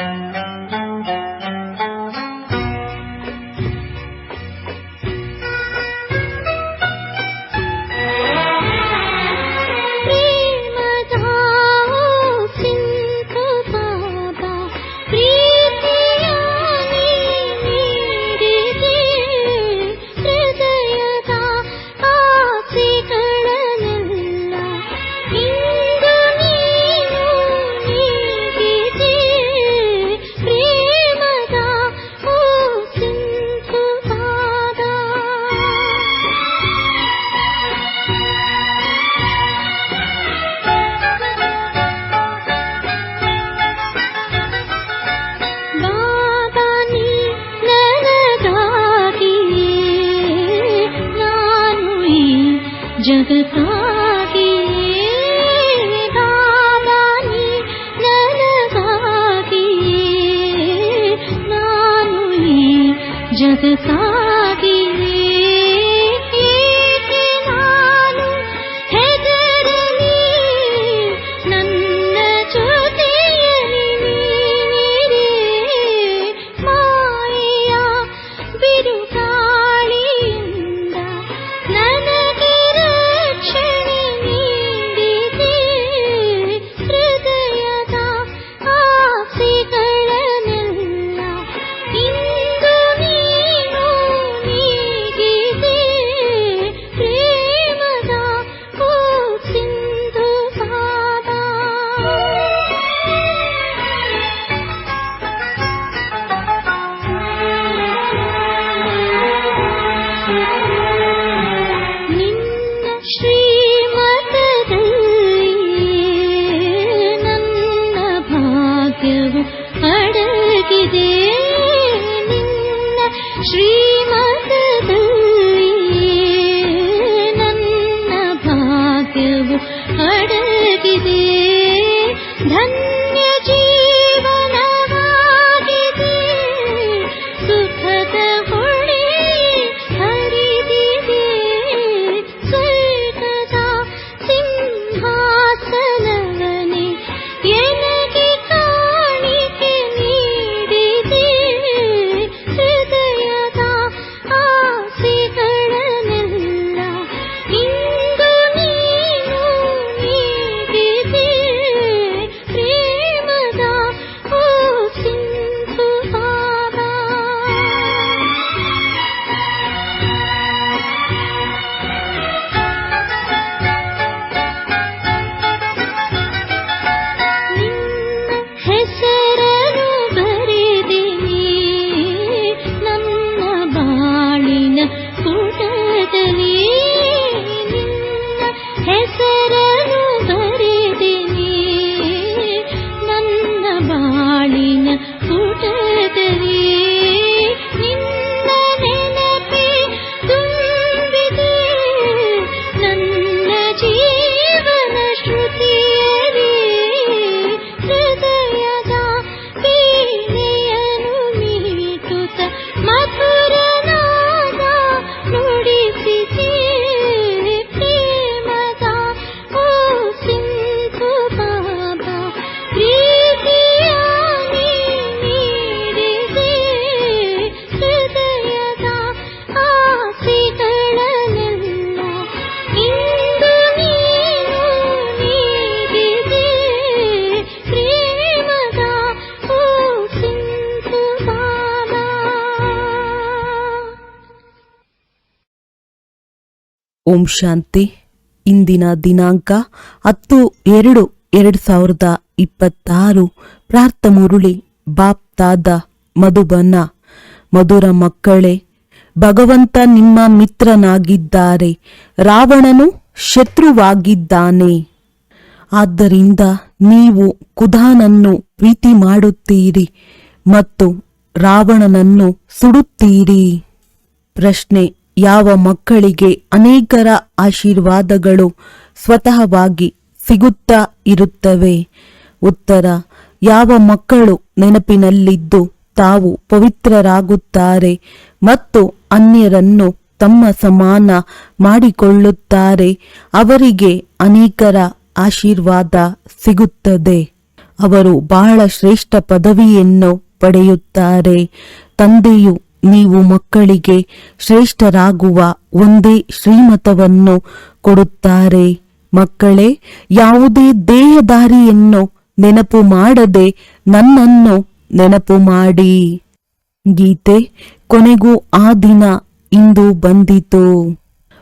Thank you. ಓಂ ಶಾಂತಿ. ಇಂದಿನ ದಿನಾಂಕ ಹತ್ತು ಎರಡು ಎರಡು ಸಾವಿರದ ಇಪ್ಪತ್ತಾರು. ಪ್ರಾರ್ಥ ಮುರುಳಿ, ಬಾಪ್ತಾದ ಮಧುಬನ. ಮಧುರ ಮಕ್ಕಳೇ, ಭಗವಂತ ನಿಮ್ಮ ಮಿತ್ರನಾಗಿದ್ದಾರೆ. ರಾವಣನು ಶತ್ರುವಾಗಿದ್ದಾನೆ. ಆದ್ದರಿಂದ ನೀವು ಕುದಾನನ್ನು ಪ್ರೀತಿ ಮಾಡುತ್ತೀರಿ ಮತ್ತು ರಾವಣನನ್ನು ಸುಡುತ್ತೀರಿ. ಪ್ರಶ್ನೆ ಯಾವ ಮಕ್ಕಳಿಗೆ ಅನೇಕರ ಆಶೀರ್ವಾದಗಳು ಸ್ವತಃವಾಗಿ ಸಿಗುತ್ತಾ ಇರುತ್ತವೆ? ಉತ್ತರ, ಯಾವ ಮಕ್ಕಳು ನೆನಪಿನಲ್ಲಿದ್ದು ತಾವು ಪವಿತ್ರರಾಗುತ್ತಾರೆ ಮತ್ತು ಅನ್ಯರನ್ನು ತಮ್ಮ ಸಮಾನ ಮಾಡಿಕೊಳ್ಳುತ್ತಾರೆ, ಅವರಿಗೆ ಅನೇಕರ ಆಶೀರ್ವಾದ ಸಿಗುತ್ತದೆ. ಅವರು ಬಹಳ ಶ್ರೇಷ್ಠ ಪದವಿಯನ್ನು ಪಡೆಯುತ್ತಾರೆ. ತಂದೆಯು ನೀವು ಮಕ್ಕಳಿಗೆ ಶ್ರೇಷ್ಠರಾಗುವ ಒಂದೇ ಶ್ರೀಮತವನ್ನು ಕೊಡುತ್ತಾರೆ. ಮಕ್ಕಳೇ, ಯಾವುದೇ ದೇಹದಾರಿಯನ್ನು ನೆನಪು ಮಾಡದೆ ನನ್ನನ್ನು ನೆನಪು ಮಾಡಿ. ಗೀತೆ ಕೊನೆಗೂ ಆ ದಿನ ಇಂದು ಬಂದಿತು.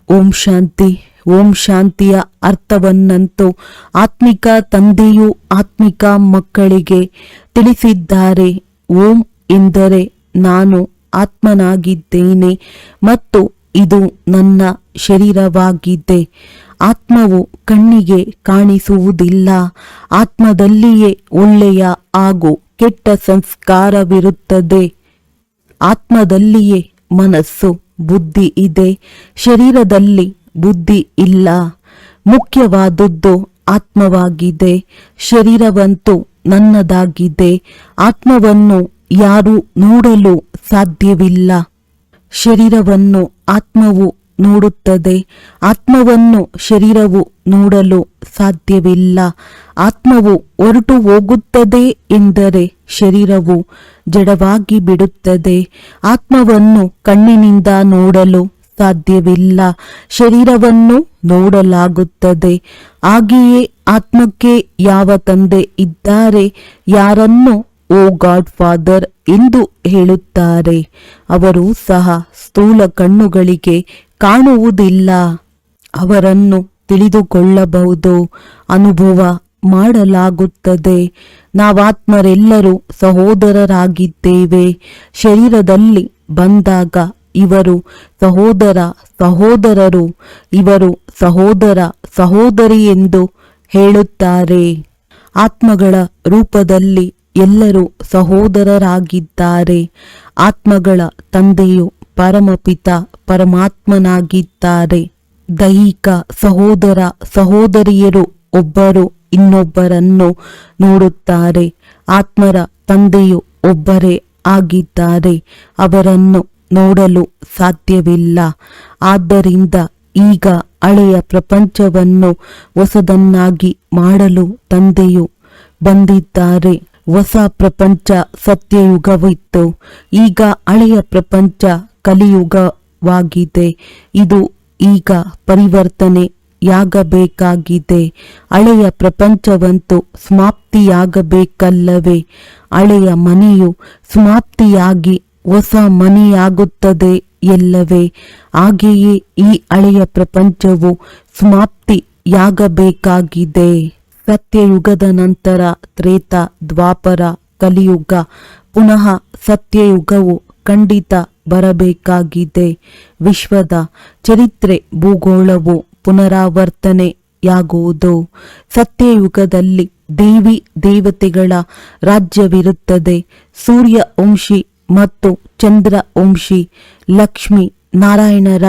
ಓಂ ಶಾಂತಿ, ಓಂ ಶಾಂತಿಯ ಅರ್ಥವನ್ನಂತೂ ಆತ್ಮಿಕ ತಂದೆಯು ಆತ್ಮಿಕ ಮಕ್ಕಳಿಗೆ ತಿಳಿಸಿದ್ದಾರೆ. ಓಂ ಎಂದರೆ ನಾನು ಆತ್ಮನಾಗಿದ್ದೇನೆ ಮತ್ತು ಇದು ನನ್ನ ಶರೀರವಾಗಿದೆ. ಆತ್ಮವು ಕಣ್ಣಿಗೆ ಕಾಣಿಸುವುದಿಲ್ಲ. ಆತ್ಮದಲ್ಲಿಯೇ ಒಳ್ಳೆಯ ಹಾಗೂ ಕೆಟ್ಟ ಸಂಸ್ಕಾರವಿರುತ್ತದೆ. ಆತ್ಮದಲ್ಲಿಯೇ ಮನಸ್ಸು, ಬುದ್ಧಿ ಇದೆ. ಶರೀರದಲ್ಲಿ ಬುದ್ಧಿ ಇಲ್ಲ. ಮುಖ್ಯವಾದದ್ದು ಆತ್ಮವಾಗಿದೆ. ಶರೀರವಂತೂ ನನ್ನದಾಗಿದೆ. ಆತ್ಮವನ್ನು ಯಾರು ನೋಡಲು ಸಾಧ್ಯವಿಲ್ಲ. ಶರೀರವನ್ನು ಆತ್ಮವು ನೋಡುತ್ತದೆ. ಆತ್ಮವನ್ನು ಶರೀರವು ನೋಡಲು ಸಾಧ್ಯವಿಲ್ಲ. ಆತ್ಮವು ಹೊರಟು ಹೋಗುತ್ತದೆ ಎಂದರೆ ಶರೀರವು ಜಡವಾಗಿ ಬಿಡುತ್ತದೆ. ಆತ್ಮವನ್ನು ಕಣ್ಣಿನಿಂದ ನೋಡಲು ಸಾಧ್ಯವಿಲ್ಲ. ಶರೀರವನ್ನು ನೋಡಲಾಗುತ್ತದೆ. ಹಾಗೆಯೇ ಆತ್ಮಕ್ಕೆ ಯಾವ ತಂದೆ ಇದ್ದಾರೆ? ಯಾರನ್ನು ಓ ಗಾಡ್ ಫಾದರ್ ಎಂದು ಹೇಳುತ್ತಾರೆ. ಅವರು ಸಹ ಸ್ಥೂಲ ಕಣ್ಣುಗಳಿಗೆ ಕಾಣುವುದಿಲ್ಲ. ಅವರನ್ನು ತಿಳಿದುಕೊಳ್ಳಬಹುದು. ಅನುಭವ ಮಾಡಲಾಗುತ್ತದೆ. ನಾವಾತ್ಮರೆಲ್ಲರೂ ಸಹೋದರರಾಗಿದ್ದೇವೆ. ಶರೀರದಲ್ಲಿ ಬಂದಾಗ ಇವರು ಸಹೋದರ ಸಹೋದರರು. ಇವರು ಸಹೋದರ ಸಹೋದರಿ ಎಂದು ಹೇಳುತ್ತಾರೆ. ಆತ್ಮಗಳ ರೂಪದಲ್ಲಿ ಎಲ್ಲರೂ ಸಹೋದರರಾಗಿದ್ದಾರೆ. ಆತ್ಮಗಳ ತಂದೆಯು ಪರಮಪಿತ, ಪರಮಾತ್ಮನಾಗಿದ್ದಾರೆ. ದೈಹಿಕ ಸಹೋದರ ಸಹೋದರಿಯರು ಒಬ್ಬರು ಇನ್ನೊಬ್ಬರನ್ನು ನೋಡುತ್ತಾರೆ. ಆತ್ಮರ ತಂದೆಯು ಒಬ್ಬರೇ ಆಗಿದ್ದಾರೆ. ಅವರನ್ನು ನೋಡಲು ಸಾಧ್ಯವಿಲ್ಲ. ಆದ್ದರಿಂದ ಈಗ ಹಳೆಯ ಪ್ರಪಂಚವನ್ನು ಹೊಸದನ್ನಾಗಿ ಮಾಡಲು ತಂದೆಯು ಬಂದಿದ್ದಾರೆ. ಹೊಸ ಪ್ರಪಂಚ ಸತ್ಯಯುಗವಿತ್ತು. ಈಗ ಹಳೆಯ ಪ್ರಪಂಚ ಕಲಿಯುಗವಾಗಿದೆ. ಇದು ಈಗ ಪರಿವರ್ತನೆಯಾಗಬೇಕಾಗಿದೆ. ಹಳೆಯ ಪ್ರಪಂಚವಂತೂ ಸಮಾಪ್ತಿಯಾಗಬೇಕಲ್ಲವೇ? ಹಳೆಯ ಮನೆಯು ಸಮಾಪ್ತಿಯಾಗಿ ಹೊಸ ಮನೆಯಾಗುತ್ತದೆ ಎಲ್ಲವೇ? ಹಾಗೆಯೇ ಈ ಹಳೆಯ ಪ್ರಪಂಚವು ಸಮಾಪ್ತಿಯಾಗಬೇಕಾಗಿದೆ. ಸತ್ಯಯುಗದ ನಂತರ ತ್ರೇತ, ದ್ವಾಪರ, ಕಲಿಯುಗ, ಪುನಃ ಸತ್ಯಯುಗವು ಖಂಡಿತ ಬರಬೇಕಾಗಿದೆ. ವಿಶ್ವದ ಚರಿತ್ರೆ, ಭೂಗೋಳವು ಪುನರಾವರ್ತನೆಯಾಗುವುದು. ಸತ್ಯಯುಗದಲ್ಲಿ ದೇವಿ, ದೇವತೆಗಳ ರಾಜ್ಯವಿರುತ್ತದೆ. ಸೂರ್ಯ ವಂಶಿ ಮತ್ತು ಚಂದ್ರ ವಂಶಿ, ಲಕ್ಷ್ಮಿ ನಾರಾಯಣರ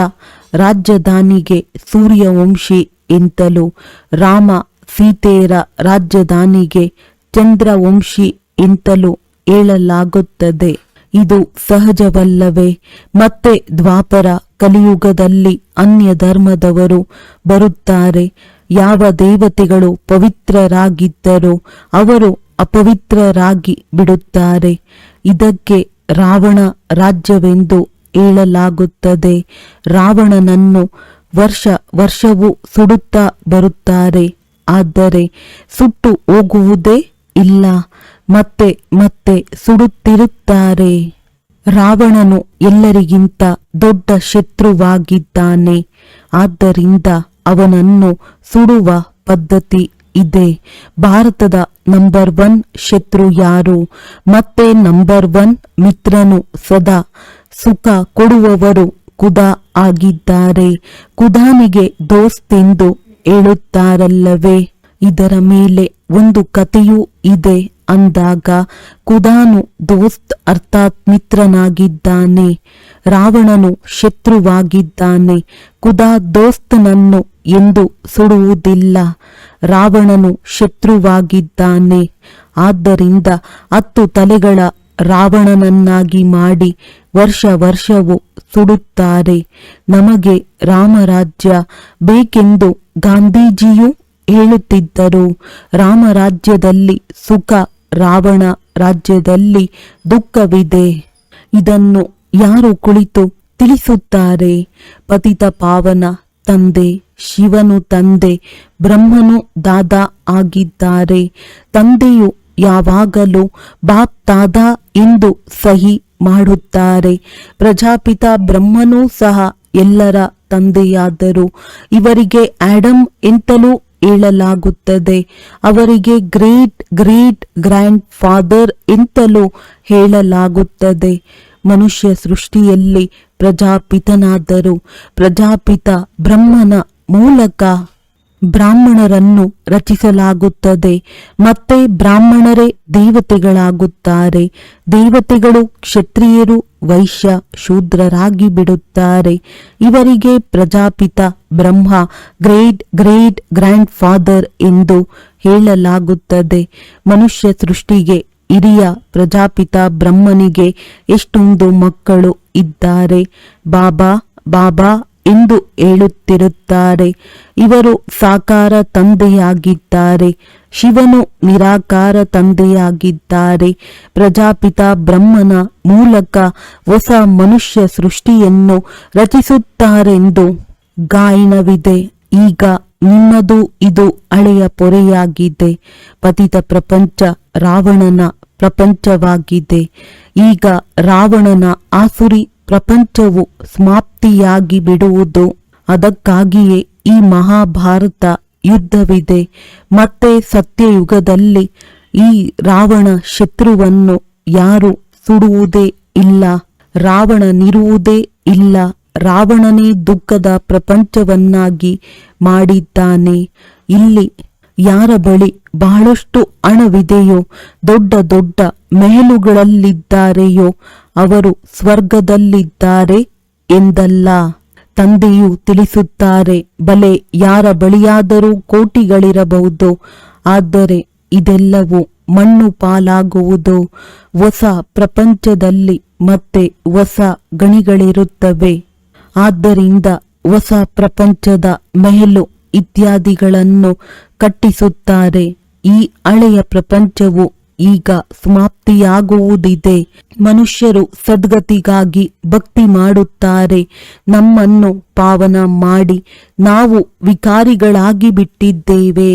ರಾಜಧಾನಿಗೆ ಸೂರ್ಯವಂಶಿ ಎಂತಲೂ ರಾಮ ಸೀತೆಯರ ರಾಜಧಾನಿಗೆ ಚಂದ್ರವಂಶಿ ಇಂತಲೂ ಹೇಳಲಾಗುತ್ತದೆ ಇದು ಸಹಜವಲ್ಲವೇ, ಮತ್ತೆ ದ್ವಾಪರ ಕಲಿಯುಗದಲ್ಲಿ ಅನ್ಯ ಧರ್ಮದವರು ಬರುತ್ತಾರೆ. ಯಾವ ದೇವತೆಗಳು ಪವಿತ್ರರಾಗಿದ್ದರೋ ಅವರು ಅಪವಿತ್ರರಾಗಿ ಬಿಡುತ್ತಾರೆ. ಇದಕ್ಕೆ ರಾವಣ ರಾಜ್ಯವೆಂದು ಹೇಳಲಾಗುತ್ತದೆ ರಾವಣನನ್ನು ವರ್ಷ ವರ್ಷವೂ ಸುಡುತ್ತಾ ಬರುತ್ತಾರೆ. ಆದರೆ ಸುಟ್ಟು ಹೋಗುವುದೇ ಇಲ್ಲ. ಮತ್ತೆ ಮತ್ತೆ ಸುಡುತ್ತಿರುತ್ತಾರೆ. ರಾವಣನು ಎಲ್ಲರಿಗಿಂತ ದೊಡ್ಡ ಶತ್ರುವಾಗಿದ್ದಾನೆ. ಆದ್ದರಿಂದ ಅವನನ್ನು ಸುಡುವ ಪದ್ಧತಿ ಇದೆ. ಭಾರತದ ನಂಬರ್ ಒನ್ ಶತ್ರು ಯಾರು? ಮತ್ತೆ ನಂಬರ್ ಒನ್ ಮಿತ್ರನು ಸದಾ ಸುಖ ಕೊಡುವವರು ಕುದಾ ಆಗಿದ್ದಾರೆ. ಕುದಾನಿಗೆ ದೋಸ್ತೆಂದು ಹೇಳುತ್ತಾರಲ್ಲವೇ? ಇದರ ಮೇಲೆ ಒಂದು ಕಥೆಯೂ ಇದೆ ಅಂದಾಗ ಕುದಾನು ದೋಸ್ತ್ ಅರ್ಥಾತ್ ಮಿತ್ರನಾಗಿದ್ದಾನೆ, ರಾವಣನು ಶತ್ರುವಾಗಿದ್ದಾನೆ, ಕುದಾ ದೋಸ್ತನನ್ನು ಎಂದು ಸುಡುವುದಿಲ್ಲ, ರಾವಣನು ಶತ್ರುವಾಗಿದ್ದಾನೆ. ಆದ್ದರಿಂದ ಹತ್ತು ತಲೆಗಳ ರಾವಣನನ್ನಾಗಿ ಮಾಡಿ ವರ್ಷ ವರ್ಷವೂ ಸುಡುತ್ತಾರೆ. ನಮಗೆ ರಾಮರಾಜ್ಯ ಬೇಕೆಂದು ಗಾಂಧೀಜಿಯು ಹೇಳುತ್ತಿದ್ದರು ರಾಮರಾಜ್ಯದಲ್ಲಿ ಸುಖ, ರಾವಣ ರಾಜ್ಯದಲ್ಲಿ ದುಃಖವಿದೆ. ಇದನ್ನು ಯಾರು ಕುಳಿತು ತಿಳಿಸುತ್ತಾರೆ? ಪತಿತ ಪಾವನ ತಂದೆ, ಶಿವನು ತಂದೆ, ಬ್ರಹ್ಮನು ದಾದಾ ಆಗಿದ್ದಾರೆ. ತಂದೆಯು ಯಾವಾಗಲೂ ಬಾಪ್ ದಾದಾ ಎಂದು ಸಹಿ ಮಾಡುತ್ತಾರೆ. ಪ್ರಜಾಪಿತ ಬ್ರಹ್ಮನೂ ಸಹ ಎಲ್ಲರ ತಂದೆಯಾದರು. ಇವರಿಗೆ ಆಡಮ್ ಎಂತಲೂ ಹೇಳಲಾಗುತ್ತದೆ. ಅವರಿಗೆ ಗ್ರೇಟ್ ಗ್ರೇಟ್ ಗ್ರ್ಯಾಂಡ್ ಫಾದರ್ ಎಂತಲೂ ಹೇಳಲಾಗುತ್ತದೆ. ಮನುಷ್ಯ ಸೃಷ್ಟಿಯಲ್ಲಿ ಪ್ರಜಾಪಿತನಾದರು. ಪ್ರಜಾಪಿತ ಬ್ರಹ್ಮನ ಮೂಲಕ ಬ್ರಾಹ್ಮಣರನ್ನು ರಚಿಸಲಾಗುತ್ತದೆ. ಮತ್ತೆ ಬ್ರಾಹ್ಮಣರೇ ದೇವತೆಗಳಾಗುತ್ತಾರೆ. ದೇವತೆಗಳು ಕ್ಷತ್ರಿಯರು ವೈಶ್ಯ ಶೂದ್ರರಾಗಿ ಬಿಡುತ್ತಾರೆ. ಇವರಿಗೆ Prajapita Brahma, great great grandfather ಎಂದು ಹೇಳಲಾಗುತ್ತದೆ. ಮನುಷ್ಯ ಸೃಷ್ಟಿಗೆ ಹಿರಿಯ ಪ್ರಜಾಪಿತ ಬ್ರಹ್ಮನಿಗೆ ಎಷ್ಟೊಂದು ಮಕ್ಕಳು ಇದ್ದಾರೆ. ಬಾಬಾ ಬಾಬಾ ಎಂದು ಹೇಳುತ್ತಿರುತ್ತಾರೆ. ಇವರು ಸಾಕಾರ ತಂದೆಯಾಗಿದ್ದಾರೆ. ಶಿವನು ನಿರಾಕಾರ ತಂದೆಯಾಗಿದ್ದಾರೆ. ಪ್ರಜಾಪಿತ ಬ್ರಹ್ಮನ ಮೂಲಕ ಹೊಸ ಮನುಷ್ಯ ಸೃಷ್ಟಿಯನ್ನು ರಚಿಸುತ್ತಾರೆಂದು ಗಾಯನವಿದೆ. ಈಗ ನಿಮ್ಮದು ಇದು ಹಳೆಯ ಪೊರೆಯಾಗಿದೆ. ಪತಿತ ಪ್ರಪಂಚ ರಾವಣನ ಪ್ರಪಂಚವಾಗಿದೆ. ಈಗ ರಾವಣನ ಆಸುರಿ ಪ್ರಪಂಚವು ಸಮಾಪ್ತಿಯಾಗಿ ಬಿಡುವುದು ಅದಕ್ಕಾಗಿಯೇ ಈ ಮಹಾಭಾರತ ಯುದ್ಧವಿದೆ. ಮತ್ತೆ ಸತ್ಯಯುಗದಲ್ಲಿ ಈ ರಾವಣ ಶತ್ರುವನ್ನು ಯಾರು ಸುಡುವುದೇ ಇಲ್ಲ. ರಾವಣನಿರುವುದೇ ಇಲ್ಲ. ರಾವಣನೇ ದುಃಖದ ಪ್ರಪಂಚವನ್ನಾಗಿ ಮಾಡಿದ್ದಾನೆ. ಇಲ್ಲಿ ಯಾರ ಬಳಿ ಬಹಳಷ್ಟು ಹಣವಿದೆಯೋ ದೊಡ್ಡ ದೊಡ್ಡ ಮೆಹಲುಗಳಲ್ಲಿದ್ದಾರೆಯೋ ಅವರು ಸ್ವರ್ಗದಲ್ಲಿದ್ದಾರೆ ಎಂದಲ್ಲ, ತಂದೆಯು ತಿಳಿಸುತ್ತಾರೆ, ಬಲೆ ಯಾರ ಬಳಿಯಾದರೂ ಕೋಟಿಗಳಿರಬಹುದು, ಆದರೆ ಇದೆಲ್ಲವೂ ಮಣ್ಣು ಪಾಲಾಗುವುದು, ಹೊಸ ಪ್ರಪಂಚದಲ್ಲಿ ಮತ್ತೆ ಹೊಸ ಗಣಿಗಳಿರುತ್ತವೆ. ಆದ್ದರಿಂದ ಹೊಸ ಪ್ರಪಂಚದ ಮೆಹಲು ಇತ್ಯಾದಿಗಳನ್ನು ಕಟ್ಟಿಸುತ್ತಾರೆ. ಈ ಹಳೆಯ ಪ್ರಪಂಚವು ಈಗ ಸಮಾಪ್ತಿಯಾಗುವುದಿದೆ. ಮನುಷ್ಯರು ಸದ್ಗತಿಗಾಗಿ ಭಕ್ತಿ ಮಾಡುತ್ತಾರೆ. ನಮ್ಮನ್ನು ಪಾವನ ಮಾಡಿ ನಾವು ವಿಕಾರಿಗಳಾಗಿ ಬಿಟ್ಟಿದ್ದೇವೆ.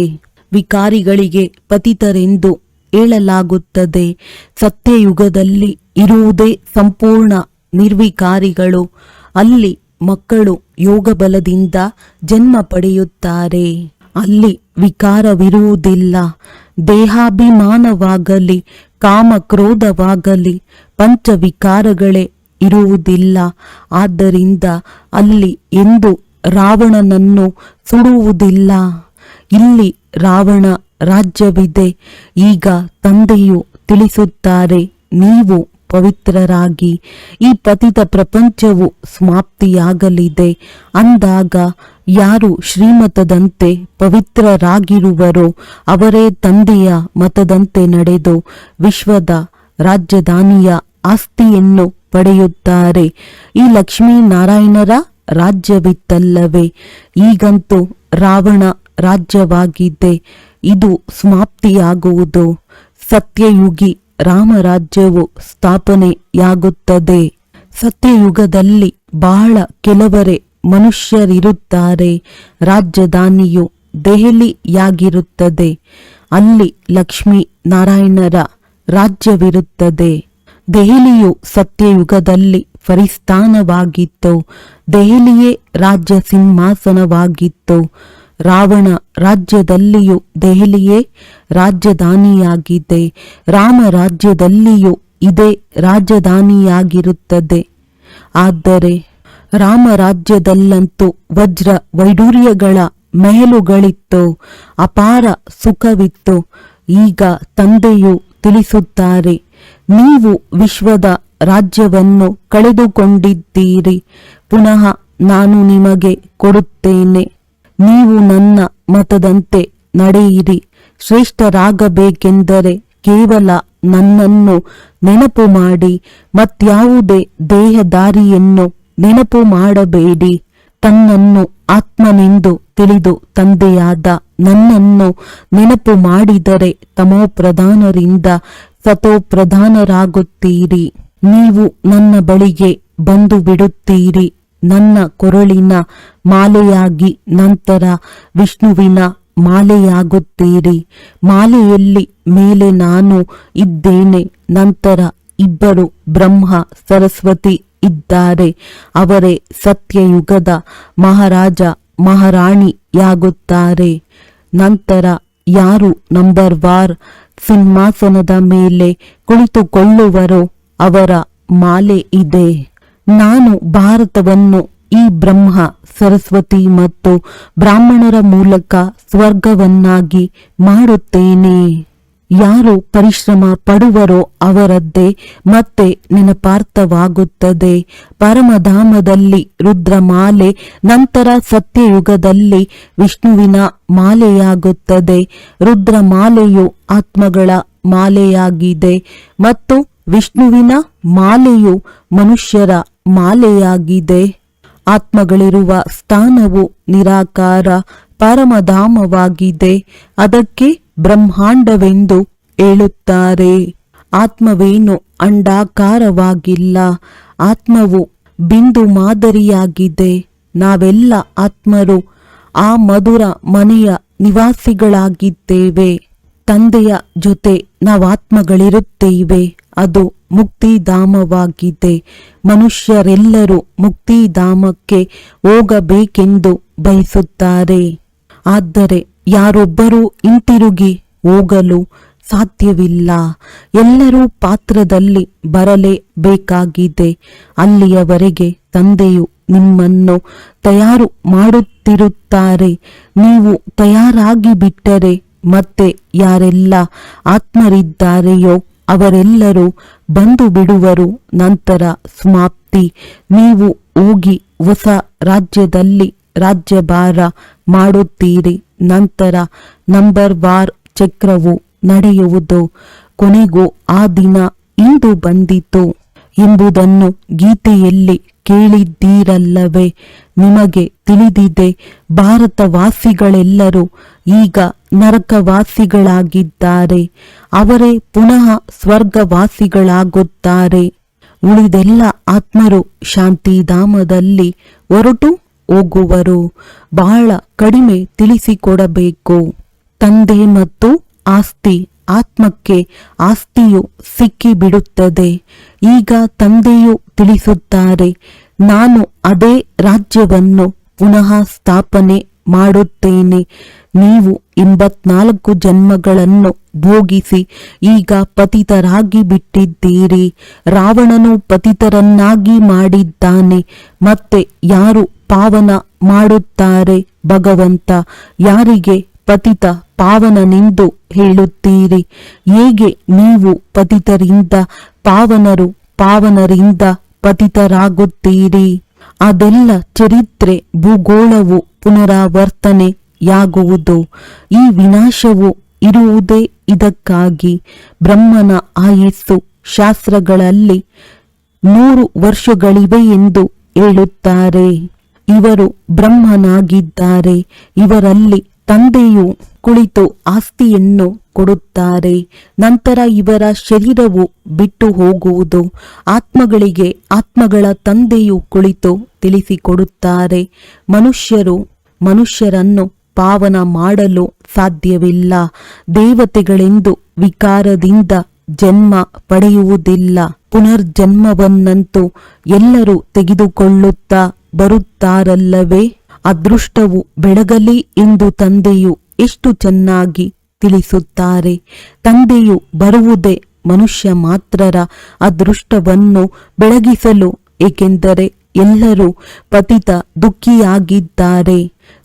ವಿಕಾರಿಗಳಿಗೆ ಪತಿತರೆಂದು ಹೇಳಲಾಗುತ್ತದೆ. ಸತ್ಯಯುಗದಲ್ಲಿ ಇರುವುದೇ ಸಂಪೂರ್ಣ ನಿರ್ವಿಕಾರಿಗಳು. ಅಲ್ಲಿ ಮಕ್ಕಳು ಯೋಗ ಬಲದಿಂದ ಜನ್ಮ ಪಡೆಯುತ್ತಾರೆ. ಅಲ್ಲಿ ವಿಕಾರವಿರುವುದಿಲ್ಲ. ದೇಹಾಭಿಮಾನವಾಗಲಿ ಕಾಮ ಕ್ರೋಧವಾಗಲಿ ಪಂಚವಿಕಾರಗಳೇ ಇರುವುದಿಲ್ಲ. ಆದ್ದರಿಂದ ಅಲ್ಲಿ ಎಂದು ರಾವಣನನ್ನು ಸುಡುವುದಿಲ್ಲ. ಇಲ್ಲಿ ರಾವಣ ರಾಜ್ಯವಿದೆ. ಈಗ ತಂದೆಯು ತಿಳಿಸುತ್ತಾರೆ, ನೀವು ಪವಿತ್ರರಾಗಿ. ಈ ಪತಿತ ಪ್ರಪಂಚವು ಸಮಾಪ್ತಿಯಾಗಲಿದೆ. ಅಂದಾಗ ಯಾರು ಶ್ರೀಮತದಂತೆ ಪವಿತ್ರರಾಗಿರುವರೋ ಅವರೇ ತಂದೆಯ ಮತದಂತೆ ನಡೆದು ವಿಶ್ವದ ರಾಜಧಾನಿಯ ಆಸ್ತಿಯನ್ನು ಪಡೆಯುತ್ತಾರೆ. ಈ ಲಕ್ಷ್ಮೀನಾರಾಯಣರ ರಾಜ್ಯವಿತ್ತಲ್ಲವೇ? ಈಗಂತೂ ರಾವಣ ರಾಜ್ಯವಾಗಿದೆ. ಇದು ಸಮಾಪ್ತಿಯಾಗುವುದು. ಸತ್ಯಯುಗಿ ರಾಮರಾಜ್ಯವು ಸ್ಥಾಪನೆಯಾಗುತ್ತದೆ. ಸತ್ಯಯುಗದಲ್ಲಿ ಬಹಳ ಕೆಲವರೇ ಮನುಷ್ಯರಿರುತ್ತಾರೆ. ರಾಜಧಾನಿಯು ದೆಹಲಿಯಾಗಿರುತ್ತದೆ. ಅಲ್ಲಿ ಲಕ್ಷ್ಮೀ ನಾರಾಯಣರ ರಾಜ್ಯವಿರುತ್ತದೆ. ದೆಹಲಿಯು ಸತ್ಯಯುಗದಲ್ಲಿ ಪರಿಸ್ಥಾನವಾಗಿತ್ತು ದೆಹಲಿಯೇ ರಾಜ್ಯ ಸಿಂಹಾಸನವಾಗಿತ್ತು. ರಾವಣ ರಾಜ್ಯದಲ್ಲಿಯೂ ದೆಹಲಿಯೇ ರಾಜಧಾನಿಯಾಗಿದೆ. ರಾಮ ರಾಜ್ಯದಲ್ಲಿಯೂ ಇದೇ ರಾಜಧಾನಿಯಾಗಿರುತ್ತದೆ. ಆದರೆ ರಾಮ ರಾಜ್ಯದಲ್ಲಂತೂ ವಜ್ರ ವೈಡೂರ್ಯಗಳ ಮೇಲುಗಳಿತ್ತು ಅಪಾರ ಸುಖವಿತ್ತು. ಈಗ ತಂದೆಯು ತಿಳಿಸುತ್ತಾರೆ, ನೀವು ವಿಶ್ವದ ರಾಜ್ಯವನ್ನು ಕಳೆದುಕೊಂಡಿದ್ದೀರಿ. ಪುನಃ ನಾನು ನಿಮಗೆ ಕೊಡುತ್ತೇನೆ. ನೀವು ನನ್ನ ಮತದಂತೆ ನಡೆಯಿರಿ. ಶ್ರೇಷ್ಠರಾಗಬೇಕೆಂದರೆ ಕೇವಲ ನನ್ನನ್ನು ನೆನಪು ಮಾಡಿ, ಮತ್ಯಾವುದೇ ದೇಹದಾರಿಯನ್ನು ನೆನಪು ಮಾಡಬೇಡಿ. ತನ್ನನ್ನು ಆತ್ಮನೆಂದು ತಿಳಿದು ತಂದೆಯಾದ ನನ್ನನ್ನು ನೆನಪು ಮಾಡಿದರೆ ತಮೋ ಪ್ರಧಾನರಿಂದ ಸತೋ ಪ್ರಧಾನರಾಗುತ್ತೀರಿ ನೀವು ನನ್ನ ಬಳಿಗೆ ಬಂದು ಬಿಡುತ್ತೀರಿ. ನನ್ನ ಕೊರಳಿನ ಮಾಲೆಯಾಗಿ ನಂತರ ವಿಷ್ಣುವಿನ ಮಾಲೆಯಾಗುತ್ತೀರಿ. ಮಾಲೆಯಲ್ಲಿ ಮೇಲೆ ನಾನು ಇದ್ದೇನೆ, ನಂತರ ಇಬ್ಬರು ಬ್ರಹ್ಮ, ಸರಸ್ವತಿ ಇದ್ದಾರೆ. ಅವರೇ ಸತ್ಯಯುಗದ ಮಹಾರಾಜ, ಮಹಾರಾಣಿಯಾಗುತ್ತಾರೆ. ನಂತರ ಯಾರು ನಂಬರ್ ವಾರ್, ಸಿಂಹಾಸನದ ಮೇಲೆ ಕುಳಿತುಕೊಳ್ಳುವರೋ ಅವರ ಮಾಲೆ ಇದೆ. ನಾನು ಭಾರತವನ್ನು ಈ ಬ್ರಹ್ಮ, ಸರಸ್ವತಿ ಮತ್ತು ಬ್ರಾಹ್ಮಣರ ಮೂಲಕ ಸ್ವರ್ಗವನ್ನಾಗಿ ಮಾಡುತ್ತೇನೆ. ಯಾರು ಪರಿಶ್ರಮ ಪಡುವರೋ ಅವರದ್ದೇ ಮತ್ತೆ ನೆನಪಾರ್ಥವಾಗುತ್ತದೆ. ಪರಮಧಾಮದಲ್ಲಿ ರುದ್ರಮಾಲೆ, ನಂತರ ಸತ್ಯಯುಗದಲ್ಲಿ ವಿಷ್ಣುವಿನ ಮಾಲೆಯಾಗುತ್ತದೆ. ರುದ್ರಮಾಲೆಯು ಆತ್ಮಗಳ ಮಾಲೆಯಾಗಿದೆ ಮತ್ತು ವಿಷ್ಣುವಿನ ಮಾಲೆಯು ಮನುಷ್ಯರ ಮಾಲೆಯಾಗಿದೆ. ಆತ್ಮಗಳಿರುವ ಸ್ಥಾನವು ನಿರಾಕಾರ, ಪರಮಧಾಮವಾಗಿದೆ. ಅದಕ್ಕೆ ಬ್ರಹ್ಮಾಂಡವೆಂದು ಹೇಳುತ್ತಾರೆ. ಆತ್ಮವೇನು ಅಂಡಾಕಾರವಾಗಿಲ್ಲ. ಆತ್ಮವು ಬಿಂದು ಮಾದರಿಯಾಗಿದೆ. ನಾವೆಲ್ಲ ಆತ್ಮರು, ಆ ಮಧುರ ಮನೆಯ ನಿವಾಸಿಗಳಾಗಿದ್ದೇವೆ. ತಂದೆಯ ಜೊತೆ ನಾವಾತ್ಮಗಳಿರುತ್ತೇವೆ. ಅದು ಮುಕ್ತಿಧಾಮವಾಗಿದೆ. ಮನುಷ್ಯರೆಲ್ಲರೂ ಮುಕ್ತಿಧಾಮಕ್ಕೆ ಹೋಗಬೇಕೆಂದು ಬಯಸುತ್ತಾರೆ. ಆದರೆ ಯಾರೊಬ್ಬರೂ ಹಿಂತಿರುಗಿ ಹೋಗಲು ಸಾಧ್ಯವಿಲ್ಲ. ಎಲ್ಲರೂ ಪಾತ್ರದಲ್ಲಿ ಬರಲೇಬೇಕಾಗಿದೆ ಅಲ್ಲಿಯವರೆಗೆ ತಂದೆಯು ನಿಮ್ಮನ್ನು ತಯಾರು ಮಾಡುತ್ತಿರುತ್ತಾರೆ. ನೀವು ತಯಾರಾಗಿ ಬಿಟ್ಟರೆ ಮತ್ತೆ ಯಾರೆಲ್ಲ ಆತ್ಮರಿದ್ದಾರೆಯೋ ಅವರೆಲ್ಲರೂ ಬಂದು ಬಿಡುವರು. ನಂತರ ಸಮಾಪ್ತಿ. ನೀವು ಹೋಗಿ ಹೊಸ ರಾಜ್ಯದಲ್ಲಿ ರಾಜ್ಯಭಾರ ಮಾಡುತ್ತೀರಿ. ನಂತರ ನಂಬರ್ ವಾರ್ ಚಕ್ರವು ನಡೆಯುವುದು. ಕೊನೆಗೂ ಆ ದಿನ ಇಂದು ಬಂದಿತು ಎಂಬುದನ್ನು ಗೀತೆಯಲ್ಲಿ ಕೇಳಿದ್ದೀರಲ್ಲವೇ. ನಿಮಗೆ ತಿಳಿದಿದೆ, ಭಾರತವಾಸಿಗಳೆಲ್ಲರೂ ಈಗ ನರಕವಾಸಿಗಳಾಗಿದ್ದಾರೆ. ಅವರೇ ಪುನಃ ಸ್ವರ್ಗವಾಸಿಗಳಾಗುತ್ತಾರೆ. ಉಳಿದೆಲ್ಲ ಆತ್ಮರು ಶಾಂತಿಧಾಮದಲ್ಲಿ ಹೊರಟು ಹೋಗುವರು. ಬಹಳ ಕಡಿಮೆ ತಿಳಿಸಿಕೊಡಬೇಕು. ತಂದೆ ಮತ್ತು ಆಸ್ತಿ, ಆತ್ಮಕ್ಕೆ ಆಸ್ತಿಯು ಸಿಕ್ಕಿಬಿಡುತ್ತದೆ. ಈಗ ತಂದೆಯು ತಿಳಿಸುತ್ತಾರೆ ನಾನು ಅದೇ ರಾಜ್ಯವನ್ನು ಪುನಃ ಸ್ಥಾಪನೆ ಮಾಡುತ್ತೇನೆ. ನೀವು ಎಂಬತ್ನಾಲ್ಕು ಜನ್ಮಗಳನ್ನು ಭೋಗಿಸಿ ಈಗ ಪತಿತರಾಗಿ ಬಿಟ್ಟಿದ್ದೀರಿ. ರಾವಣನು ಪತಿತರನ್ನಾಗಿ ಮಾಡಿದ್ದಾನೆ. ಮತ್ತೆ ಯಾರು ಪಾವನ ಮಾಡುತ್ತಾರೆ? ಭಗವಂತ, ಯಾರಿಗೆ ಪತಿತ ಪಾವನನೆಂದು ಹೇಳುತ್ತೀರಿ? ಹೇಗೆ ನೀವು ಪತಿತರಿಂದ ಪಾವನರು ಪಾವನರಿಂದ ಪತಿತರಾಗುತ್ತೀರಿ. ಅದೆಲ್ಲ ಚರಿತ್ರೆ, ಭೂಗೋಳವು ಪುನರಾವರ್ತನೆಯಾಗುವುದು ಈ ವಿನಾಶವು ಇರುವುದೇ ಇದಕ್ಕಾಗಿ ಬ್ರಹ್ಮನ ಆಯಸ್ಸು ಶಾಸ್ತ್ರಗಳಲ್ಲಿ ನೂರು ವರ್ಷಗಳಿವೆ ಎಂದು ಹೇಳುತ್ತಾರೆ. ಇವರು ಬ್ರಹ್ಮನಾಗಿದ್ದಾರೆ. ಇವರಲ್ಲಿ ತಂದೆಯು ಕುಳಿತು ಆಸ್ತಿಯನ್ನು ಕೊಡುತ್ತಾರೆ. ನಂತರ ಇವರ ಶರೀರವು ಬಿಟ್ಟು ಹೋಗುವುದು. ಆತ್ಮಗಳಿಗೆ ಆತ್ಮಗಳ ತಂದೆಯು ಕುಳಿತು ತಿಳಿಸಿಕೊಡುತ್ತಾರೆ. ಮನುಷ್ಯರು ಮನುಷ್ಯರನ್ನು ಪಾವನ ಮಾಡಲು ಸಾಧ್ಯವಿಲ್ಲ. ದೇವತೆಗಳೆಂದು ವಿಕಾರದಿಂದ ಜನ್ಮ ಪಡೆಯುವುದಿಲ್ಲ. ಪುನರ್ಜನ್ಮವನ್ನಂತೂ ಎಲ್ಲರೂ ತೆಗೆದುಕೊಳ್ಳುತ್ತಾ ಬರುತ್ತಾರಲ್ಲವೇ? ಅದೃಷ್ಟವು ಬೆಳಗಲಿ ಎಂದು ತಂದೆಯು ಎಷ್ಟು ಚೆನ್ನಾಗಿ ತಿಳಿಸುತ್ತಾರೆ ತಂದೆಯು ಬರುವುದೇ ಮನುಷ್ಯ ಮಾತ್ರರ ಅದೃಷ್ಟವನ್ನು ಬೆಳಗಿಸಲು, ಏಕೆಂದರೆ ಎಲ್ಲರೂ ಪತಿತ ದುಃಖಿಯಾಗಿದ್ದಾರೆ.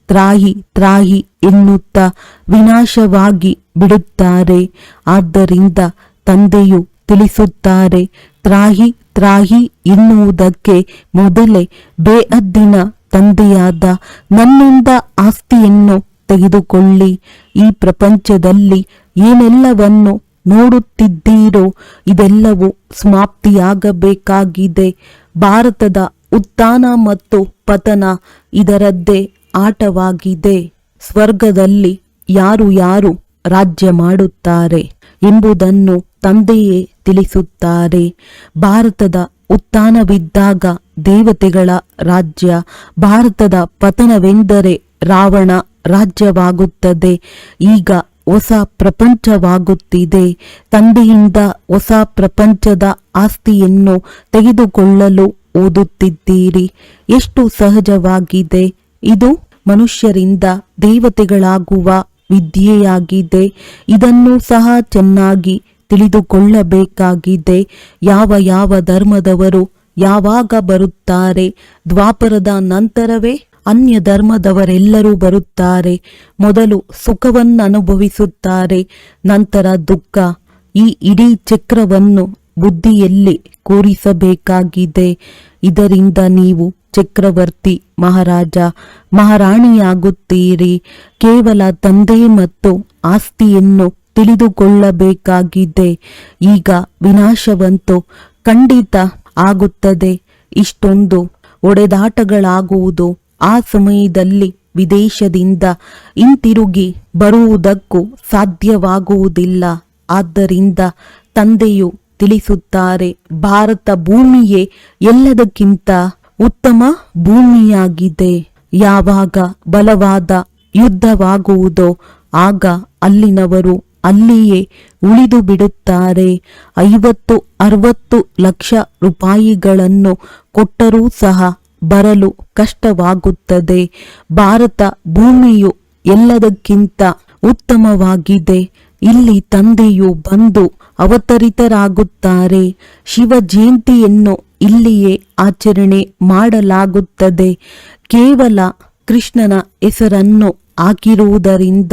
ತ್ರಾಹಿ ತ್ರಾಹಿ ಎನ್ನುತ್ತಾ ವಿನಾಶವಾಗಿ ಬಿಡುತ್ತಾರೆ. ಆದ್ದರಿಂದ ತಂದೆಯು ತಿಳಿಸುತ್ತಾರೆ, ತ್ರಾಹಿ ತ್ರಾಹಿ ಎನ್ನುವುದಕ್ಕೆ ಮೊದಲೇ ಬೇಅದ್ದಿನ ತಂದೆಯಾದ ನನ್ನಿಂದ ಆಸ್ತಿಯನ್ನು ತೆಗೆದುಕೊಳ್ಳಿ. ಈ ಪ್ರಪಂಚದಲ್ಲಿ ಏನೆಲ್ಲವನ್ನು ನೋಡುತ್ತಿದ್ದೀರೋ ಇದೆಲ್ಲವೂ ಸಮಾಪ್ತಿಯಾಗಬೇಕಾಗಿದೆ. ಭಾರತದ ಉತ್ಥಾನ ಮತ್ತು ಪತನ ಇದರದ್ದೇ ಆಟವಾಗಿದೆ. ಸ್ವರ್ಗದಲ್ಲಿ ಯಾರು ಯಾರು ರಾಜ್ಯ ಮಾಡುತ್ತಾರೆ ಎಂಬುದನ್ನು ತಂದೆಯೇ ತಿಳಿಸುತ್ತಾರೆ. ಭಾರತದ ಉತ್ಥಾನವಿದ್ದಾಗ ದೇವತೆಗಳ ರಾಜ್ಯ, ಭಾರತದ ಪತನವೆಂದರೆ ರಾವಣ ರಾಜ್ಯವಾಗುತ್ತದೆ. ಈಗ ಹೊಸ ಪ್ರಪಂಚವಾಗುತ್ತಿದೆ. ತಂದೆಯಿಂದ ಹೊಸ ಪ್ರಪಂಚದ ಆಸ್ತಿಯನ್ನು ತೆಗೆದುಕೊಳ್ಳಲು ಓದುತ್ತಿದ್ದೀರಿ. ಎಷ್ಟು ಸಹಜವಾಗಿದೆ. ಇದು ಮನುಷ್ಯರಿಂದ ದೇವತೆಗಳಾಗುವ ವಿದ್ಯೆಯಾಗಿದೆ. ಇದನ್ನು ಸಹ ಚೆನ್ನಾಗಿ ತಿಳಿದುಕೊಳ್ಳಬೇಕಾಗಿದೆ. ಯಾವ ಯಾವ ಧರ್ಮದವರು ಯಾವಾಗ ಬರುತ್ತಾರೆ ದ್ವಾಪರದ ನಂತರವೇ ಅನ್ಯ ಧರ್ಮದವರೆಲ್ಲರೂ ಬರುತ್ತಾರೆ. ಮೊದಲು ಸುಖವನ್ನನುಭವಿಸುತ್ತಾರೆ, ನಂತರ ದುಃಖ. ಈ ಇಡೀ ಚಕ್ರವನ್ನು ಬುದ್ಧಿಯಲ್ಲಿ ಕೂರಿಸಬೇಕಾಗಿದೆ. ಇದರಿಂದ ನೀವು ಚಕ್ರವರ್ತಿ ಮಹಾರಾಜ, ಮಹಾರಾಣಿಯಾಗುತ್ತೀರಿ. ಕೇವಲ ತಂದೆ ಮತ್ತು ಆಸ್ತಿಯನ್ನು ತಿಳಿದುಕೊಳ್ಳಬೇಕಾಗಿದೆ. ಈಗ ವಿನಾಶವಂತೂ ಖಂಡಿತ ಆಗುತ್ತದೆ. ಇಷ್ಟೊಂದು ಒಡೆದಾಟಗಳಾಗುವುದು. ಆ ಸಮಯದಲ್ಲಿ ವಿದೇಶದಿಂದ ಹಿಂತಿರುಗಿ ಬರುವುದಕ್ಕೂ ಸಾಧ್ಯವಾಗುವುದಿಲ್ಲ. ಆದ್ದರಿಂದ ತಂದೆಯು ತಿಳಿಸುತ್ತಾರೆ, ಭಾರತ ಭೂಮಿಯೇ ಎಲ್ಲದಕ್ಕಿಂತ ಉತ್ತಮ ಭೂಮಿಯಾಗಿದೆ. ಯಾವಾಗ ಬಲವಾದ ಯುದ್ಧವಾಗುವುದೋ ಆಗ ಅಲ್ಲಿನವರು ಅಲ್ಲಿಯೇ ಉಳಿದು ಬಿಡುತ್ತಾರೆ. ಐವತ್ತು, ಅರವತ್ತು ಲಕ್ಷ ರೂಪಾಯಿಗಳನ್ನು ಕೊಟ್ಟರೂ ಸಹ ಬರಲು ಕಷ್ಟವಾಗುತ್ತದೆ. ಭಾರತ ಭೂಮಿಯು ಎಲ್ಲದಕ್ಕಿಂತ ಉತ್ತಮವಾಗಿದೆ. ಇಲ್ಲಿ ತಂದೆಯು ಬಂದು ಅವತರಿತರಾಗುತ್ತಾರೆ. ಶಿವ ಜಯಂತಿಯನ್ನು ಇಲ್ಲಿಯೇ ಆಚರಣೆ ಮಾಡಲಾಗುತ್ತದೆ. ಕೇವಲ ಕೃಷ್ಣನ ಹೆಸರನ್ನು ಹಾಕಿರುವುದರಿಂದ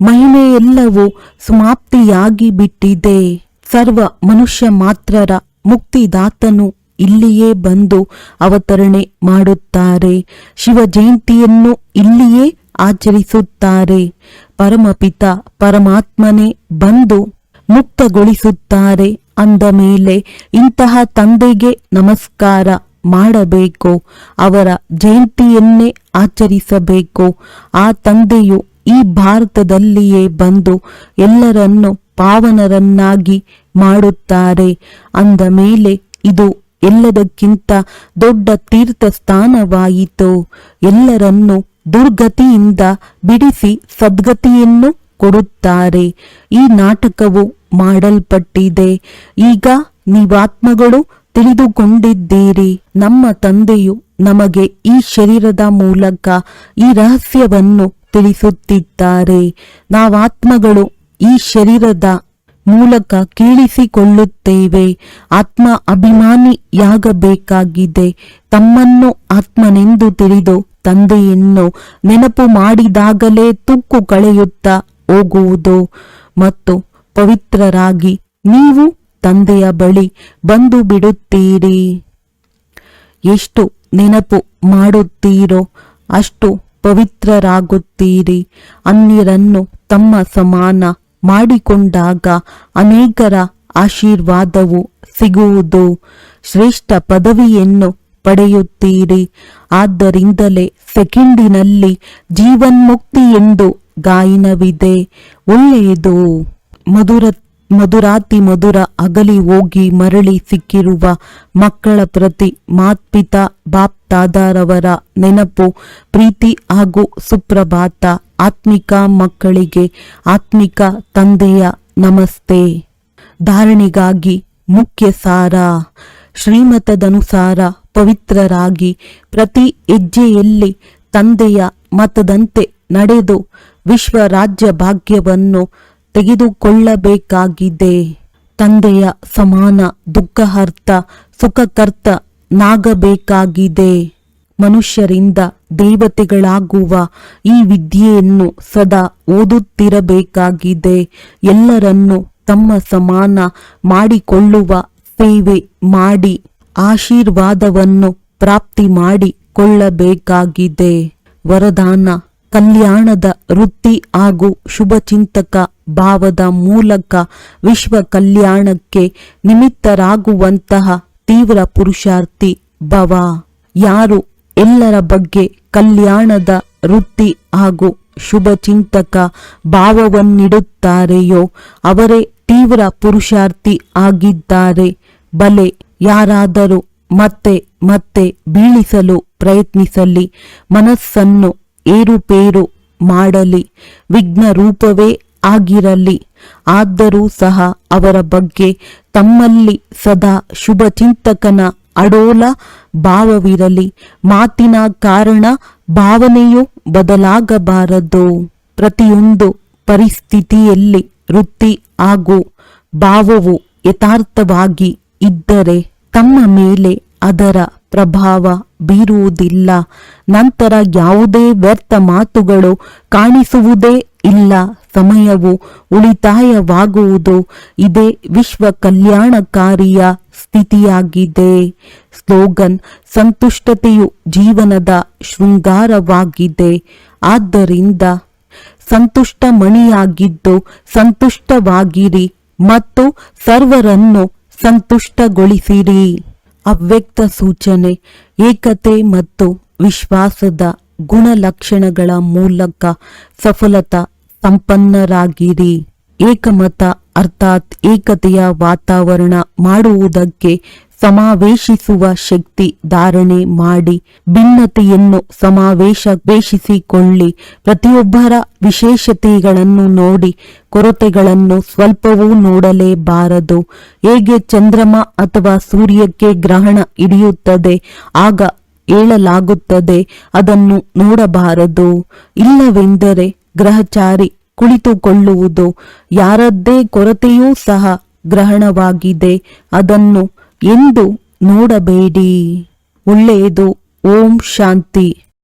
ಮಹಿಮೆಯೆಲ್ಲವೂ ಸಮಾಪ್ತಿಯಾಗಿ ಬಿಟ್ಟಿದೆ ಸರ್ವ ಮನುಷ್ಯ ಮಾತ್ರರ ಮುಕ್ತಿದಾತನು ಇಲ್ಲಿಯೇ ಬಂದು ಅವತರಣೆ ಮಾಡುತ್ತಾರೆ. ಶಿವ ಜಯಂತಿಯನ್ನು ಇಲ್ಲಿಯೇ ಆಚರಿಸುತ್ತಾರೆ. ಪರಮಪಿತ ಪರಮಾತ್ಮನೇ ಬಂದು ಮುಕ್ತಗೊಳಿಸುತ್ತಾರೆ. ಅಂದ ಮೇಲೆ ಇಂತಹ ತಂದೆಗೆ ನಮಸ್ಕಾರ ಮಾಡಬೇಕು. ಅವರ ಜಯಂತಿಯನ್ನೇ ಆಚರಿಸಬೇಕು. ಆ ತಂದೆಯು ಈ ಭಾರತದಲ್ಲಿಯೇ ಬಂದು ಎಲ್ಲರನ್ನು ಪಾವನರನ್ನಾಗಿ ಮಾಡುತ್ತಾರೆ. ಅಂದ ಮೇಲೆ ಇದು ಎಲ್ಲದಕ್ಕಿಂತ ದೊಡ್ಡ ತೀರ್ಥ ಸ್ಥಾನವಾಯಿತು ಎಲ್ಲರನ್ನು ದುರ್ಗತಿಯಿಂದ ಬಿಡಿಸಿ ಸದ್ಗತಿಯನ್ನು ಕೊಡುತ್ತಾರೆ. ಈ ನಾಟಕವು ಮಾಡಲ್ಪಟ್ಟಿದೆ. ಈಗ ನೀವಾತ್ಮಗಳು ತಿಳಿದುಕೊಂಡಿದ್ದೀರಿ. ನಮ್ಮ ತಂದೆಯು ನಮಗೆ ಈ ಶರೀರದ ಮೂಲಕ ಈ ರಹಸ್ಯವನ್ನು ತಿಳಿಸುತ್ತಿದ್ದಾರೆ. ನಾವಾತ್ಮಗಳು ಈ ಶರೀರದ ಮೂಲಕ ಕೇಳಿಸಿಕೊಳ್ಳುತ್ತೇವೆ. ಆತ್ಮ ಅಭಿಮಾನಿಯಾಗಬೇಕಾಗಿದೆ. ತಮ್ಮನ್ನು ಆತ್ಮನೆಂದು ತಿಳಿದು ತಂದೆಯನ್ನು ನೆನಪು ಮಾಡಿದಾಗಲೇ ತುಕ್ಕು ಕಳೆಯುತ್ತಾ ಹೋಗುವುದು. ಮತ್ತು ಪವಿತ್ರರಾಗಿ ನೀವು ತಂದೆಯ ಬಳಿ ಬಂದು ಬಿಡುತ್ತೀರಿ. ಎಷ್ಟು ನೆನಪು ಮಾಡುತ್ತೀರೋ ಅಷ್ಟು ಪವಿತ್ರರಾಗುತ್ತೀರಿ. ಅನ್ಯರನ್ನು ತಮ್ಮ ಸಮಾನ ಮಾಡಿಕೊಂಡಾಗ ಅನೇಕರ ಆಶೀರ್ವಾದವು ಸಿಗುವುದು. ಶ್ರೇಷ್ಠ ಪದವಿಯನ್ನು ಪಡೆಯುತ್ತೀರಿ. ಆದ್ದರಿಂದಲೇ ಸೆಕೆಂಡಿನಲ್ಲಿ ಜೀವನ್ಮುಕ್ತಿ ಎಂದು ಗಾಯನವಿದೆ. ಒಳ್ಳೆಯದು ಮಧುರ ಮಧುರಾತಿ ಮಧುರ ಅಗಲಿ ಹೋಗಿ ಮರಳಿ ಸಿಕ್ಕಿರುವ ಮಕ್ಕಳ ಪ್ರತಿ ಮಾತ್ಪಿತಾ ಬಾಪ್ ತಾದಾರವರ ನೆನಪು, ಪ್ರೀತಿ ಹಾಗೂ ಸುಪ್ರಭಾತ ಆತ್ಮಿಕ ಮಕ್ಕಳಿಗೆ ಆತ್ಮಿಕ ತಂದೆಯ ನಮಸ್ತೆ. ಧಾರಣೆಗಾಗಿ ಮುಖ್ಯ ಸಾರ ಶ್ರೀಮತದನುಸಾರ ಪವಿತ್ರರಾಗಿ ಪ್ರತಿ ಹೆಜ್ಜೆಯಲ್ಲಿ ತಂದೆಯ ಮತದಂತೆ ನಡೆದು ವಿಶ್ವ ರಾಜ್ಯ ಭಾಗ್ಯವನ್ನು ತೆಗೆದುಕೊಳ್ಳಬೇಕಾಗಿದೆ. ತಂದೆಯ ಸಮಾನ ದುಃಖಹರ್ತ, ಸುಖಕರ್ತ ನಾಗಬೇಕಾಗಿದೆ. ಮನುಷ್ಯರಿಂದ ದೇವತೆಗಳಾಗುವ ಈ ವಿದ್ಯೆಯನ್ನು ಸದಾ ಓದುತ್ತಿರಬೇಕಾಗಿದೆ. ಎಲ್ಲರನ್ನು ತಮ್ಮ ಸಮಾನ ಮಾಡಿಕೊಳ್ಳುವ ಸೇವೆ ಮಾಡಿ, ಆಶೀರ್ವಾದವನ್ನು ಪ್ರಾಪ್ತಿ ಮಾಡಿಕೊಳ್ಳಬೇಕಾಗಿದೆ. ವರದಾನ ಕಲ್ಯಾಣದ ವೃತ್ತಿ ಹಾಗೂ ಶುಭಚಿಂತಕ ಭಾವದ ಮೂಲಕ ವಿಶ್ವ ಕಲ್ಯಾಣಕ್ಕೆ ನಿಮಿತ್ತರಾಗುವಂತಹ ತೀವ್ರ ಪುರುಷಾರ್ಥಿ ಭವ. ಯಾರು ಎಲ್ಲರ ಬಗ್ಗೆ ಕಲ್ಯಾಣದ ವೃತ್ತಿ ಹಾಗೂ ಶುಭಚಿಂತಕ ಭಾವವನ್ನಿಡುತ್ತಾರೆಯೋ ಅವರೇ ತೀವ್ರ ಪುರುಷಾರ್ಥಿ ಆಗಿದ್ದಾರೆ. ಬಲೆ ಯಾರಾದರೂ ಮತ್ತೆ ಮತ್ತೆ ಬೀಳಿಸಲು ಪ್ರಯತ್ನಿಸಲಿ. ಮನಸ್ಸನ್ನು ಏರುಪೇರು ಮಾಡಲಿ, ವಿಘ್ನ ರೂಪವೇ ಆಗಿರಲಿ, ಆದರೂ ಸಹ ಅವರ ಬಗ್ಗೆ ತಮ್ಮಲ್ಲಿ ಸದಾ ಶುಭ ಚಿಂತಕನ ಅಡೋಲ ಭಾವವಿರಲಿ. ಮಾತಿನ ಕಾರಣ ಭಾವನೆಯು ಬದಲಾಗಬಾರದು. ಪ್ರತಿಯೊಂದು ಪರಿಸ್ಥಿತಿಯಲ್ಲಿ ವೃತ್ತಿ ಹಾಗೂ ಭಾವವು ಯಥಾರ್ಥವಾಗಿ ಇದ್ದರೆ ತಮ್ಮ ಮೇಲೆ ಅದರ ಪ್ರಭಾವ ಬೀರುವುದಿಲ್ಲ. ನಂತರ ಯಾವುದೇ ವ್ಯರ್ಥ ಮಾತುಗಳು ಕಾಣಿಸುವುದೇ ಇಲ್ಲ. ಸಮಯವು ಉಳಿತಾಯವಾಗುವುದು. ಇದೇ ವಿಶ್ವ ಕಲ್ಯಾಣಕಾರಿಯ ಸ್ಥಿತಿಯಾಗಿದೆ. ಸ್ಲೋಗನ್, ಸಂತುಷ್ಟತೆಯು ಜೀವನದ ಶೃಂಗಾರವಾಗಿದೆ. ಆದ್ದರಿಂದ ಸಂತುಷ್ಟ ಮಣಿಯಾಗಿದ್ದು ಸಂತುಷ್ಟವಾಗಿರಿ ಮತ್ತು ಸರ್ವರನ್ನು ಸಂತುಷ್ಟಗೊಳಿಸಿರಿ. ಅವ್ಯಕ್ತ ಸೂಚನೆ ಏಕತೆ ಮತ್ತು ವಿಶ್ವಾಸದ ಗುಣಲಕ್ಷಣಗಳ ಮೂಲಕ ಸಫಲತಾ ಸಂಪನ್ನರಾಗಿರಿ. ಏಕಮತ ಅರ್ಥಾತ್ ಏಕತೆಯ ವಾತಾವರಣ ಮಾಡುವುದಕ್ಕೆ ಸಮಾವೇಶಿಸುವ ಶಕ್ತಿ ಧಾರಣೆ ಮಾಡಿ ಭಿನ್ನತೆಯನ್ನು ಸಮಾವೇಶವೇಶಿಸಿಕೊಳ್ಳಿ ಪ್ರತಿಯೊಬ್ಬರ ವಿಶೇಷತೆಗಳನ್ನು ನೋಡಿ, ಕೊರತೆಗಳನ್ನು ಸ್ವಲ್ಪವೂ ನೋಡಲೇಬಾರದು. ಹೇಗೆ ಚಂದ್ರಮ ಅಥವಾ ಸೂರ್ಯಕ್ಕೆ ಗ್ರಹಣ ಹಿಡಿಯುತ್ತದೆ, ಆಗ ಹೇಳಲಾಗುತ್ತದೆ, ಅದನ್ನು ನೋಡಬಾರದು. ಇಲ್ಲವೆಂದರೆ ಗ್ರಹಚಾರಿ ಕುಳಿತುಕೊಳ್ಳುವುದು, ಯಾರದ್ದೇ ಕೊರತೆಯೂ ಸಹ ಗ್ರಹಣವಾಗಿದೆ, ಅದನ್ನು ಎಂದು ನೋಡಬೇಡಿ. ಒಳ್ಳೆಯದು. ಓಂ ಶಾಂತಿ.